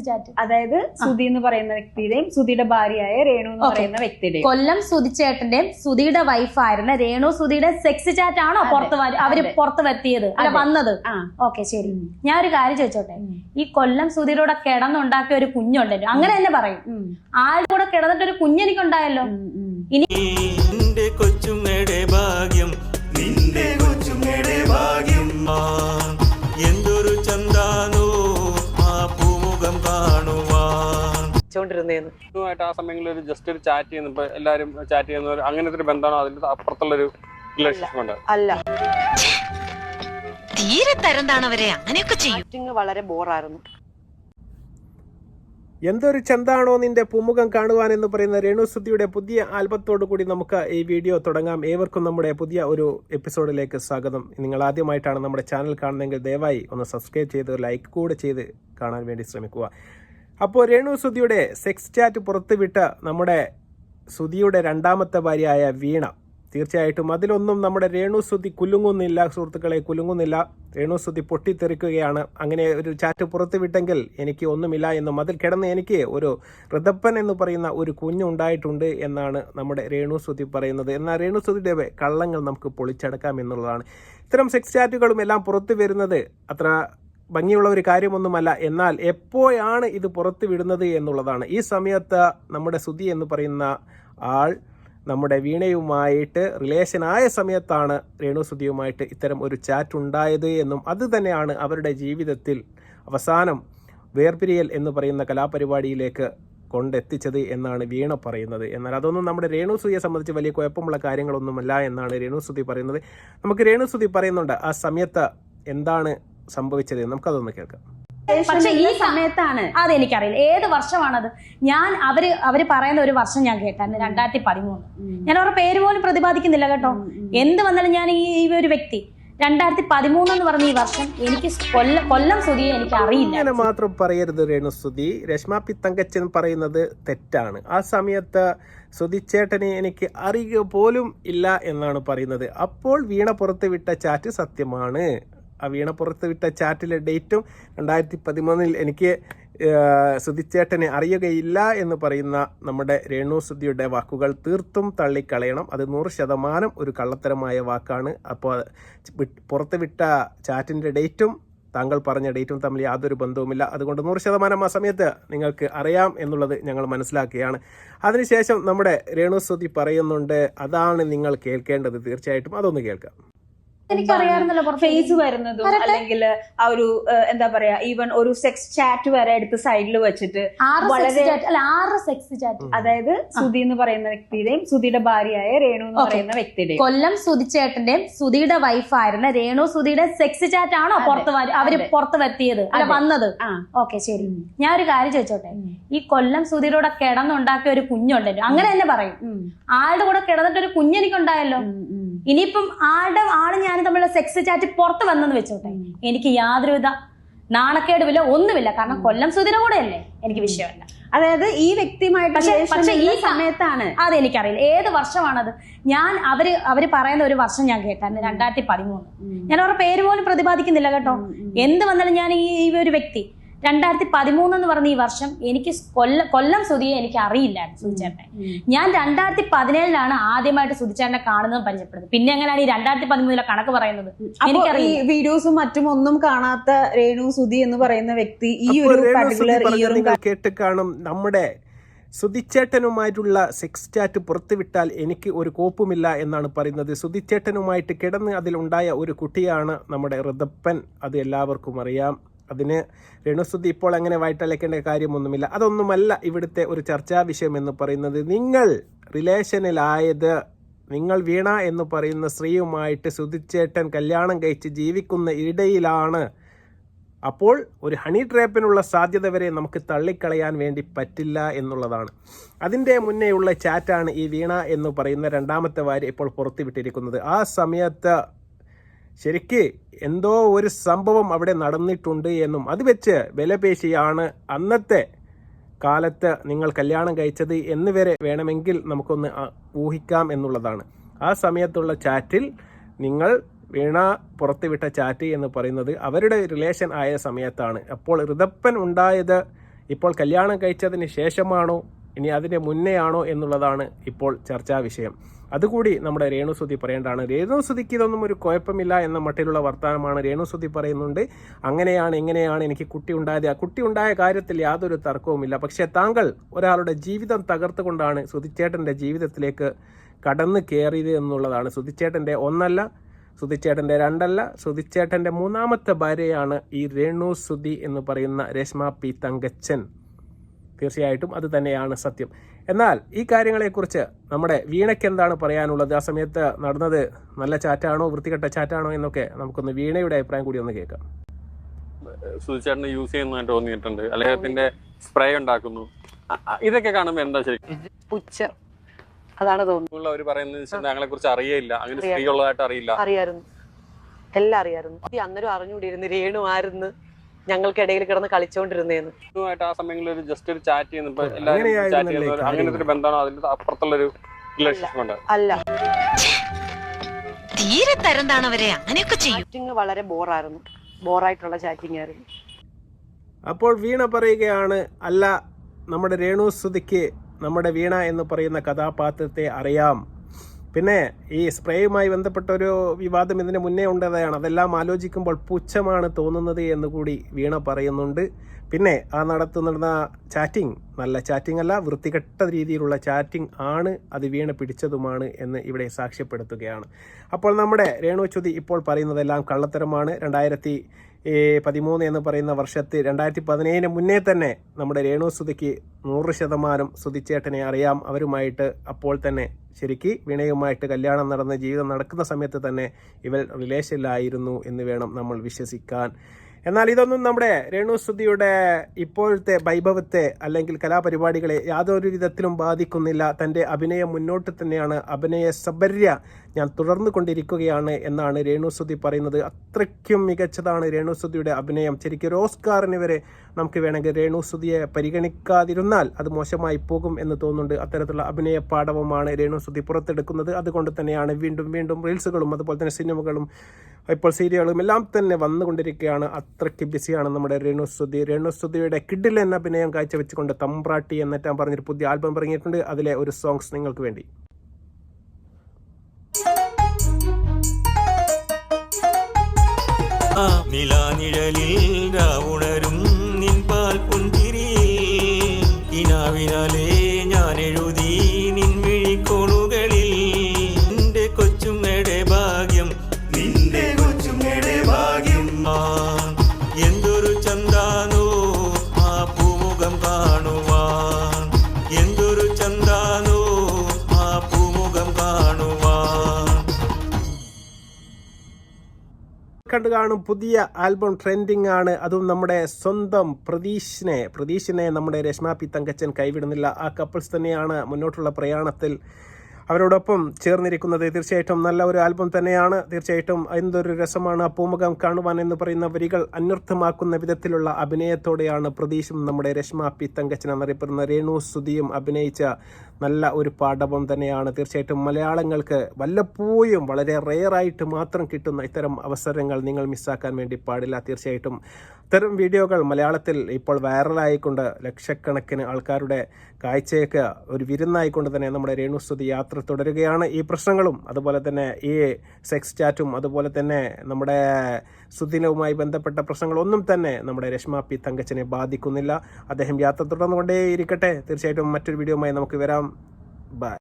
Chat അതായത് സുധി എന്ന് പറയുന്ന വ്യക്തിയുടെയും സുധിയുടെ ഭാര്യയായ രേണു എന്ന് പറയുന്ന വ്യക്തിയുടെയും. കൊല്ലം സുധിച്ചേട്ടന്റെയും സുധിയുടെ വൈഫായിരുന്ന രേണു സുധിയുടെ സെക്സ് ചാറ്റ് ആണോ പുറത്ത് അവർ. പുറത്ത് വരുത്തിയത്? അല്ല. വന്നത്? ഓക്കെ ശരി. ഞാൻ ഒരു കാര്യം ചോദിച്ചോട്ടെ? ഈ കൊല്ലം സുധിയുടെ കിടന്നുണ്ടാക്കിയ ഒരു കുഞ്ഞുണ്ടല്ലോ. അങ്ങനെ തന്നെ പറയും. ആരുടെ ആളുടെ കൂടെ കിടന്നിട്ട് ഒരു കുഞ്ഞെനിക്കുണ്ടായല്ലോ ഉം, വെച്ചോണ്ടിരുന്നേന്ന് ഇതുമായിട്ട് ആ സമയങ്ങളിൽ ഒരു ജസ്റ്റ് ഒരു ചാറ്റ് ചെയ്യുന്നപ്പോ എല്ലാരും എല്ലാവരും ചാറ്റ് ചെയ്യുന്ന ഒരു അങ്ങനത്തെ ഒരു ബന്ധമാണോ? അതിന്റെ അപ്പുറത്തുള്ളൊരു റിലേഷൻഷിപ്പ് ഉണ്ട്? അല്ല. തീരെ അങ്ങനെയൊക്കെ ചെയ്യും. വളരെ ബോറായിരുന്നു. എന്തൊരു ചന്താണോ നിന്റെ പുമുഖം കാണുവാൻ എന്ന് പറയുന്ന രേണുസുദ്ധിയുടെ പുതിയ ആൽബത്തോടു കൂടി നമുക്ക് ഈ വീഡിയോ തുടങ്ങാം. ഏവർക്കും നമ്മുടെ പുതിയ ഒരു എപ്പിസോഡിലേക്ക് സ്വാഗതം. നിങ്ങൾ ആദ്യമായിട്ടാണ് നമ്മുടെ ചാനൽ കാണുന്നതെങ്കിൽ ദയവായി ഒന്ന് സബ്സ്ക്രൈബ് ചെയ്ത് ലൈക്ക് കൂടെ ചെയ്ത് കാണാൻ വേണ്ടി ശ്രമിക്കുക. അപ്പോൾ രേണു സുധിയുടെ സെക്സ് ചാറ്റ് പുറത്തുവിട്ട് നമ്മുടെ സുധിയുടെ രണ്ടാമത്തെ ഭാര്യയായ വീണ. തീർച്ചയായിട്ടും അതിലൊന്നും നമ്മുടെ രേണു സുധി കുലുങ്ങുന്നില്ല സുഹൃത്തുക്കളെ കുലുങ്ങുന്നില്ല. രേണു സുധി പൊട്ടിത്തെറിക്കുകയാണ്. അങ്ങനെ ഒരു ചാറ്റ് പുറത്തുവിട്ടെങ്കിൽ എനിക്ക് ഒന്നുമില്ല എന്നും അതിൽ കിടന്ന് എനിക്ക് ഒരു ഋതപ്പൻ എന്ന് പറയുന്ന ഒരു കുഞ്ഞുണ്ടായിട്ടുണ്ട് എന്നാണ് നമ്മുടെ രേണു സുധി പറയുന്നത്. എന്നാൽ രേണു സുധിയുടെ കള്ളങ്ങൾ നമുക്ക് പൊളിച്ചടക്കാം എന്നുള്ളതാണ്. ഇത്തരം സെക്സ് ചാറ്റുകളും എല്ലാം പുറത്തു വരുന്നത് അത്ര ഭംഗിയുള്ള ഒരു കാര്യമൊന്നുമല്ല. എന്നാൽ എപ്പോഴാണ് ഇത് പുറത്തു വിടുന്നത് എന്നുള്ളതാണ്. ഈ സമയത്ത് നമ്മുടെ സുധി എന്ന് പറയുന്ന ആൾ നമ്മുടെ വീണയുമായിട്ട് റിലേഷൻ ആയ സമയത്താണ് രേണു സുതിയുമായിട്ട് ഇത്തരം ഒരു ചാറ്റ് ഉണ്ടായത് എന്നും അത് തന്നെയാണ് അവരുടെ ജീവിതത്തിൽ അവസാനം വേർപിരിയൽ എന്ന് പറയുന്ന കലാപരിപാടിയിലേക്ക് കൊണ്ടെത്തിച്ചത് എന്നാണ് വീണ പറയുന്നത്. എന്നാൽ അതൊന്നും നമ്മുടെ രേണു രേണുസുതിയെ സംബന്ധിച്ച് വലിയ കുഴപ്പമുള്ള കാര്യങ്ങളൊന്നുമല്ല എന്നാണ് രേണു രേണുസുതി പറയുന്നത്. നമുക്ക് രേണു രേണുസുതി പറയുന്നുണ്ട് ആ സമയത്ത് എന്താണ് സംഭവിച്ചത് നമുക്കതൊന്ന് കേൾക്കാം. പക്ഷെ ഈ സമയത്താണ് അത് എനിക്കറിയില്ല ഏത് വർഷമാണത്? ഞാൻ അവർ അവർ പറയുന്ന ഒരു വർഷം ഞാൻ കേട്ടായിരുന്നു രണ്ടായിരത്തി പതിമൂന്ന് ഞാൻ അവരുടെ പേര് പോലും പ്രതിപാദിക്കുന്നില്ല കേട്ടോ. എന്ത് വന്നാലും ഞാൻ ഈ ഈ ഒരു വ്യക്തി രണ്ടായിരത്തി പതിമൂന്ന് എന്ന് പറഞ്ഞ ഈ വർഷം എനിക്ക് കൊല്ലം കൊല്ലം സ്തുതിയെ എനിക്ക് അറിയില്ല. അങ്ങനെ മാത്രം പറയരുത് രേണുസ്തുതി രശ്മ പിത്തങ്കച്ചൻ പറയുന്നത് തെറ്റാണ്. ആ സമയത്ത് സുതിച്ചേട്ടനെ എനിക്ക് അറിയുക പോലും ഇല്ല എന്നാണ് പറയുന്നത്. അപ്പോൾ വീണ പുറത്ത് വിട്ട ചാറ്റ് സത്യമാണ്. ആ വീണ പുറത്തുവിട്ട ചാറ്റിലെ ഡേറ്റും രണ്ടായിരത്തി പതിമൂന്നിൽ എനിക്ക് സുധിച്ചേട്ടനെ അറിയുകയില്ല എന്ന് പറയുന്ന നമ്മുടെ രേണു സുധിയുടെ വാക്കുകൾ തീർത്തും തള്ളിക്കളയണം. അത് നൂറ് ശതമാനം ഒരു കള്ളത്തരമായ വാക്കാണ്. അപ്പോൾ പുറത്ത് വിട്ട ചാറ്റിന്റെ ഡേറ്റും താങ്കൾ പറഞ്ഞ ഡേറ്റും തമ്മിൽ യാതൊരു ബന്ധവുമില്ല. അതുകൊണ്ട് നൂറ് ശതമാനം ആ സമയത്ത് നിങ്ങൾക്ക് അറിയാം എന്നുള്ളത് ഞങ്ങൾ മനസ്സിലാക്കുകയാണ്. അതിനുശേഷം നമ്മുടെ രേണു സുധി പറയുന്നുണ്ട് അതാണ് നിങ്ങൾ കേൾക്കേണ്ടത്. തീർച്ചയായിട്ടും അതൊന്ന് കേൾക്കാം. എനിക്കറിയാമായിരുന്നല്ലോ പുറത്ത് ഫേസ് വരുന്നതും അല്ലെങ്കിൽ ആ ഒരു എന്താ പറയാ ഈവൻ ഒരു സെക്സ് ചാറ്റ് വരെ എടുത്ത് സൈഡിൽ വെച്ചിട്ട് സെക്സ് വളരെ- ചാറ്റ് അല്ല ആറ് സെക്സ് ചാറ്റ് അതായത് സുധി എന്ന് പറയുന്ന വ്യക്തിയുടെയും സുധിയുടെ ഭാര്യയായ രേണു എന്ന് പറയുന്ന വ്യക്തിയുടെയും. കൊല്ലം സുധിച്ചേട്ടന്റെയും സുധിയുടെ വൈഫായിരുന്ന രേണു സുധിയുടെ സെക്സ് ചാറ്റ് ആണോ പുറത്ത് അവർ. പുറത്ത് വരുത്തിയത്? അല്ല. വന്നത്? ഓക്കെ ശരി. ഞാൻ ഒരു കാര്യം ചോദിച്ചോട്ടെ? ഈ കൊല്ലം സുധിയുടെ കിടന്നുണ്ടാക്കിയ ഒരു കുഞ്ഞുണ്ടല്ലോ അങ്ങനെ തന്നെ പറയും. ആളുടെ കൂടെ കിടന്നിട്ട് ഒരു കുഞ്ഞെനിക്കുണ്ടായല്ലോ. ഇനിയിപ്പം ആളുടെ ആൾ ഞാൻ തമ്മിലുള്ള സെക്സ് ചാറ്റ് പുറത്ത് വന്നെന്ന് വെച്ചോട്ടെ. എനിക്ക് യാതൊരുവിധ നാണക്കേടുമില്ല ഒന്നുമില്ല. കാരണം കൊല്ലം സുധിര കൂടെയല്ലേ എനിക്ക് വിഷയമല്ല. അതായത് ഈ വ്യക്തിയുമായിട്ട് പക്ഷേ ഈ സമയത്താണ്. അത് എനിക്കറിയില്ല. ഏത് വർഷമാണത്? ഞാൻ അവർ അവർ പറയുന്ന ഒരു വർഷം ഞാൻ കേട്ടായിരുന്നു രണ്ടായിരത്തി പതിമൂന്ന്. ഞാൻ അവരുടെ പേര് പോലും പ്രതിപാദിക്കുന്നില്ല കേട്ടോ. എന്ത് വന്നാലും ഞാൻ ഈ ഒരു വ്യക്തി രണ്ടായിരത്തി പതിമൂന്ന് എന്ന് പറഞ്ഞ ഈ വർഷം എനിക്ക് കൊല്ല കൊല്ലം സുധിയെ എനിക്ക് അറിയില്ലായിരുന്നു സുധിച്ചേട്ടനെ ഞാൻ രണ്ടായിരത്തി പതിനേഴിലാണ് ആദ്യമായിട്ട് സുധിച്ചേട്ടനെ കാണുന്നതും പരിചയപ്പെടുന്നത്. പിന്നെ എങ്ങനെയാണ് ഈ രണ്ടായിരത്തി പതിമൂന്നിലെ കണക്ക് പറയുന്നത്? ഈ വീഡിയോസും മറ്റും ഒന്നും കാണാത്ത രേണു സുധി എന്ന് പറയുന്ന വ്യക്തി ഈ ഒരു പർട്ടിക്കുലർ കേട്ട് കാണും നമ്മുടെ സുധിച്ചേട്ടനുമായിട്ടുള്ള സെക്സ് ചാറ്റ് പുറത്തുവിട്ടാൽ എനിക്ക് ഒരു കോപ്പുമില്ല എന്നാണ് പറയുന്നത്. സുധിച്ചേട്ടനുമായിട്ട് കിടന്ന് അതിലുണ്ടായ ഒരു കുട്ടിയാണ് നമ്മുടെ ഋതപ്പൻ. അത് എല്ലാവർക്കും അറിയാം. അതിന് രേണുസുദ്ധി ഇപ്പോൾ അങ്ങനെ വായിട്ടലക്കേണ്ട കാര്യമൊന്നുമില്ല. അതൊന്നുമല്ല ഇവിടുത്തെ ഒരു ചർച്ചാ വിഷയം എന്ന് പറയുന്നത്. നിങ്ങൾ റിലേഷനിലായത് നിങ്ങൾ വീണ എന്ന് പറയുന്ന സ്ത്രീയുമായിട്ട് സുധിച്ചേട്ടൻ കല്യാണം കഴിച്ച് ജീവിക്കുന്ന ഇടയിലാണ്. അപ്പോൾ ഒരു ഹണി ട്രാപ്പിനുള്ള സാധ്യത വരെ നമുക്ക് തള്ളിക്കളയാൻ വേണ്ടി പറ്റില്ല എന്നുള്ളതാണ്. അതിന്റെ മുന്നേയുള്ള ചാറ്റാണ് ഈ വീണ എന്ന് പറയുന്ന രണ്ടാമത്തെ വാര്യ ഇപ്പോൾ പുറത്തുവിട്ടിരിക്കുന്നത്. ആ സമയത്ത് ശരിക്ക് എന്തോ ഒരു സംഭവം അവിടെ നടന്നിട്ടുണ്ട് എന്നും അത് വെച്ച് വിലപേശിയാണ് അന്നത്തെ കാലത്ത് നിങ്ങൾ കല്യാണം കഴിച്ചത് എന്ന് വരെ വേണമെങ്കിൽ നമുക്കൊന്ന് ഊഹിക്കാം എന്നുള്ളതാണ്. ആ സമയത്തുള്ള ചാറ്റിൽ നിങ്ങൾ വീണ പുറത്തുവിട്ട ചാറ്റ് എന്ന് പറയുന്നത് അവരുടെ റിലേഷൻ ആയ സമയത്താണ്. അപ്പോൾ ഋതപ്പൻ ഉണ്ടായത് ഇപ്പോൾ കല്യാണം കഴിച്ചതിന് ശേഷമാണോ? ഇനി അതിന്റെ മുന്നേ ആണോ എന്നുള്ളതാണ് ഇപ്പോൾ ചർച്ചാ വിഷയം. അതുകൂടി നമ്മുടെ രേണുസുതി പറയേണ്ടതാണ്. രേണുസുതിക്ക് ഇതൊന്നും ഒരു കുഴപ്പമില്ല എന്ന മട്ടിലുള്ള വർത്തമാനമാണ് രേണുസുതി പറയുന്നുണ്ട്. അങ്ങനെയാണ് ഇങ്ങനെയാണ് എനിക്ക് കുട്ടി ഉണ്ടായത്. ആ കുട്ടി ഉണ്ടായ കാര്യത്തിൽ യാതൊരു തർക്കവുമില്ല. പക്ഷേ താങ്കൾ ഒരാളുടെ ജീവിതം തകർത്തുകൊണ്ടാണ് സുതിച്ചേട്ടന്റെ ജീവിതത്തിലേക്ക് കടന്നു കയറിയത് എന്നുള്ളതാണ്. സുതിച്ചേട്ടന്റെ ഒന്നല്ല സുതിച്ചേട്ടന്റെ രണ്ടല്ല സുതിച്ചേട്ടന്റെ മൂന്നാമത്തെ ഭാര്യയാണ് ഈ രേണുസുതി എന്ന് പറയുന്ന രേഷ്മ പി തങ്കച്ചൻ. തീർച്ചയായിട്ടും അത് തന്നെയാണ് സത്യം. എന്നാൽ ഈ കാര്യങ്ങളെക്കുറിച്ച് നമ്മുടെ വീണയ്ക്ക് എന്താണ് പറയാനുള്ളത്? ആ സമയത്ത് നടന്നത് നല്ല ചാറ്റാണോ? വൃത്തികെട്ട ചാറ്റാണോ? എന്നൊക്കെ നമുക്കൊന്ന് വീണയുടെ അഭിപ്രായം കൂടി ഒന്ന് കേൾക്കാം. സുധിച്ചേട്ടന് യൂസ് ചെയ്യുന്ന തോന്നിയിട്ടുണ്ട്. അദ്ദേഹത്തിന്റെ സ്പ്രേ ഉണ്ടാക്കുന്നു. ഇതൊക്കെ കാണുമ്പോൾ എന്താ ശരിക്കും പുച്ഛം. അതാണ് തോന്നുന്നത്. അവർ പറയുന്നത് ഞങ്ങളെ കുറിച്ച് അറിയില്ല അങ്ങനെ അറിയാം. സ്ത്രീ ഉള്ളതായിട്ട് അറിയില്ല. അറിയായിരുന്നു. എല്ലാം അറിയായിരുന്നു. അന്നേരം അറിഞ്ഞുകൂടിയിരുന്നു രേണു ആയിരുന്നു ഞങ്ങൾക്കിടയിൽ കിടന്ന് കളിച്ചോണ്ടിരുന്നേന്ന്. ആ സമയങ്ങളിൽ ഒരു ജസ്റ്റ് ഒരു ചാറ്റ് ചെയ്യുന്ന. അങ്ങനത്തെ ഒരു ബന്ധമാണോ? അതിന്റെ അപ്പുറത്തുള്ള ഒരു അല്ല. തീരെ തരം താണവരെ അങ്ങനെയൊക്കെ ചെയ്യും. ചാറ്റിംഗ് വളരെ ബോറായിരുന്നു. ബോറായിട്ടുള്ള ചാറ്റിംഗ് ആയിരുന്നു. അപ്പോൾ വീണ പറയുകയാണ് അല്ല നമ്മുടെ രേണു സുതിക്ക് നമ്മുടെ വീണ എന്ന് പറയുന്ന കഥാപാത്രത്തെ അറിയാം. പിന്നെ ഈ സ്പ്രേയുമായി ബന്ധപ്പെട്ട ഒരു വിവാദം ഇതിന് മുന്നേ ഉണ്ടതാണ്. അതെല്ലാം ആലോചിക്കുമ്പോൾ പുച്ഛമാണ് തോന്നുന്നത് എന്ന് കൂടി വീണ പറയുന്നുണ്ട്. പിന്നെ ആ നടത്തുന്ന ചാറ്റിംഗ് നല്ല ചാറ്റിംഗ് അല്ല വൃത്തികെട്ട രീതിയിലുള്ള ചാറ്റിംഗ് ആണ് അത് വീണ പിടിച്ചതുമാണ് എന്ന് ഇവിടെ സാക്ഷ്യപ്പെടുത്തുകയാണ്. അപ്പോൾ നമ്മുടെ രേണുച്യുതി ഇപ്പോൾ പറയുന്നതെല്ലാം കള്ളത്തരമാണ്. രണ്ടായിരത്തി പതിമൂന്ന് എന്ന് പറയുന്ന വർഷത്തിൽ രണ്ടായിരത്തി പതിനേഴിന് മുന്നേ തന്നെ നമ്മുടെ രേണു സ്തുതിക്ക് നൂറ് ശതമാനം സ്തുതിച്ചേട്ടനെ അറിയാം. അവരുമായിട്ട് അപ്പോൾ തന്നെ ശരിക്ക് വിനയുമായിട്ട് കല്യാണം നടന്ന ജീവിതം നടക്കുന്ന സമയത്ത് തന്നെ ഇവർ റിലേഷനിലായിരുന്നു എന്ന് വേണം നമ്മൾ വിശ്വസിക്കാൻ. എന്നാൽ ഇതൊന്നും നമ്മുടെ രേണു സുധിയുടെ ഇപ്പോഴത്തെ വൈഭവത്തെ അല്ലെങ്കിൽ കലാപരിപാടികളെ യാതൊരു വിധത്തിലും ബാധിക്കുന്നില്ല. തന്റെ അഭിനയം മുന്നോട്ട് തന്നെയാണ് അഭിനയ സബര്യ ഞാൻ തുടർന്നു കൊണ്ടിരിക്കുകയാണ് എന്നാണ് രേണുസുതി പറയുന്നത്. അത്രയ്ക്കും മികച്ചതാണ് രേണുസുതിയുടെ അഭിനയം. ശരിക്കും ഓസ്കാറിന് വരെ നമുക്ക് വേണമെങ്കിൽ രേണുസുതിയെ പരിഗണിക്കാതിരുന്നാൽ അത് മോശമായി പോകും എന്ന് തോന്നുന്നുണ്ട്. അത്തരത്തിലുള്ള അഭിനയ പാഠവുമാണ് രേണുസുതി പുറത്തെടുക്കുന്നത്. അതുകൊണ്ട് തന്നെയാണ് വീണ്ടും വീണ്ടും റീൽസുകളും അതുപോലെ തന്നെ സിനിമകളും ഇപ്പോൾ സീരിയലുകളും എല്ലാം തന്നെ വന്നുകൊണ്ടിരിക്കുകയാണ്. അത്രയ്ക്ക് ബിസിയാണ് നമ്മുടെ രേണുസ്തുതി രേണുസ്തുതിയുടെ കിഡിൽ എന്ന അഭിനയം കാഴ്ചവെച്ചുകൊണ്ട് തമ്പ്രാട്ടി എന്നിട്ടാൻ പറഞ്ഞൊരു പുതിയ ആൽബം ഇറങ്ങിയിട്ടുണ്ട്. അതിലെ ഒരു സോങ്സ് നിങ്ങൾക്ക് വേണ്ടി. നിലാനിഴലിൽ രാവുണരും നിൻപാൽ പുൻതിരിയിൽ ഇനാവിനാലേ കണ്ടു കാണും പുതിയ ആൽബം ട്രെൻഡിങ് ആണ്. അതും നമ്മുടെ സ്വന്തം പ്രതീഷിനെ പ്രതീഷിനെ നമ്മുടെ രശ്മ പി തങ്കച്ചൻ കൈവിടുന്നില്ല. ആ കപ്പിൾസ് തന്നെയാണ് മുന്നോട്ടുള്ള പ്രയാണത്തിൽ അവരോടൊപ്പം ചേർന്നിരിക്കുന്നത് തീർച്ചയായിട്ടും നല്ല ഒരു ആൽബം തന്നെയാണ്. തീർച്ചയായിട്ടും എന്തൊരു രസമാണ് പൂമുഖം കാണുവാൻ എന്ന് പറയുന്ന വരികൾ അന്വർത്ഥമാക്കുന്ന വിധത്തിലുള്ള അഭിനയത്തോടെയാണ് പ്രതീഷും നമ്മുടെ രശ്മ പി തങ്കച്ചൻ എന്നറിയപ്പെടുന്ന രേണു സുധിയും അഭിനയിച്ച നല്ല ഒരു പാഠവും തന്നെയാണ്. തീർച്ചയായിട്ടും മലയാളങ്ങൾക്ക് വല്ലപ്പോഴും വളരെ റെയറായിട്ട് മാത്രം കിട്ടുന്ന ഇത്തരം അവസരങ്ങൾ നിങ്ങൾ മിസ്സാക്കാൻ വേണ്ടി പാടില്ല. തീർച്ചയായിട്ടും ഇത്തരം വീഡിയോകൾ മലയാളത്തിൽ ഇപ്പോൾ വൈറലായിക്കൊണ്ട് ലക്ഷക്കണക്കിന് ആൾക്കാരുടെ കാഴ്ചയൊക്കെ ഒരു വിരുന്നായിക്കൊണ്ട് തന്നെ നമ്മുടെ രേണുസ്തുതി യാത്ര തുടരുകയാണ്. ഈ പ്രശ്നങ്ങളും അതുപോലെ തന്നെ ഈ സെക്സ് ചാറ്റും അതുപോലെ തന്നെ നമ്മുടെ സുദിനവുമായി ബന്ധപ്പെട്ട പ്രശ്നങ്ങളൊന്നും തന്നെ നമ്മുടെ രശ്മ പി തങ്കച്ചനെ ബാധിക്കുന്നില്ല. അദ്ദേഹം യാത്ര തുടർന്നുകൊണ്ടേ ഇരിക്കട്ടെ തീർച്ചയായിട്ടും മറ്റൊരു വീഡിയോയുമായി നമുക്ക് വരാം. ബൈ